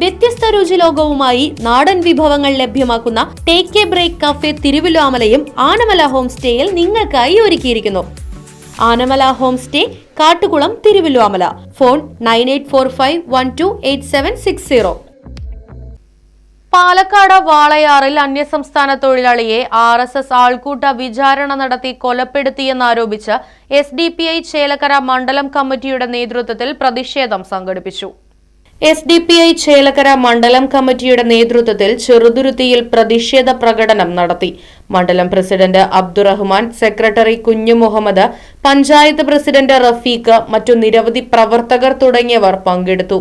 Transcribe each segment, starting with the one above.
വ്യത്യസ്ത രുചിലോകവുമായി നാടൻ വിഭവങ്ങൾ ലഭ്യമാക്കുന്ന ടേക്ക് എ ബ്രേക്ക് കഫേ തിരുവിലാമലയും ആനമല ഹോം സ്റ്റേയിൽ നിങ്ങൾക്കായി ഒരുക്കിയിരിക്കുന്നു. Anamala home stay Kattukulam Thiruvilwamala phone nine eight four five one two eight seven six zero. Palakkad വാളയാറിൽ അന്യസംസ്ഥാന തൊഴിലാളിയെ ആർ എസ് എസ് ആൾക്കൂട്ട വിചാരണ നടത്തി കൊലപ്പെടുത്തിയെന്നാരോപിച്ച് S D P I Chelakkara മണ്ഡലം കമ്മിറ്റിയുടെ നേതൃത്വത്തിൽ പ്രതിഷേധം സംഘടിപ്പിച്ചു. S D P I Chelakkara മണ്ഡലം കമ്മിറ്റിയുടെ നേതൃത്വത്തിൽ ചെറുതുരുത്തിയിൽ പ്രതിഷേധ പ്രകടനം നടത്തി. മണ്ഡലം പ്രസിഡന്റ് അബ്ദുറഹ്മാൻ സെക്രട്ടറി കുഞ്ഞു മുഹമ്മദ് പഞ്ചായത്ത് പ്രസിഡന്റ് റഫീഖ് മറ്റു നിരവധി പ്രവർത്തകർ തുടങ്ങിയവർ പങ്കെടുത്തു.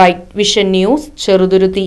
Right vision news Cheruthuruthy.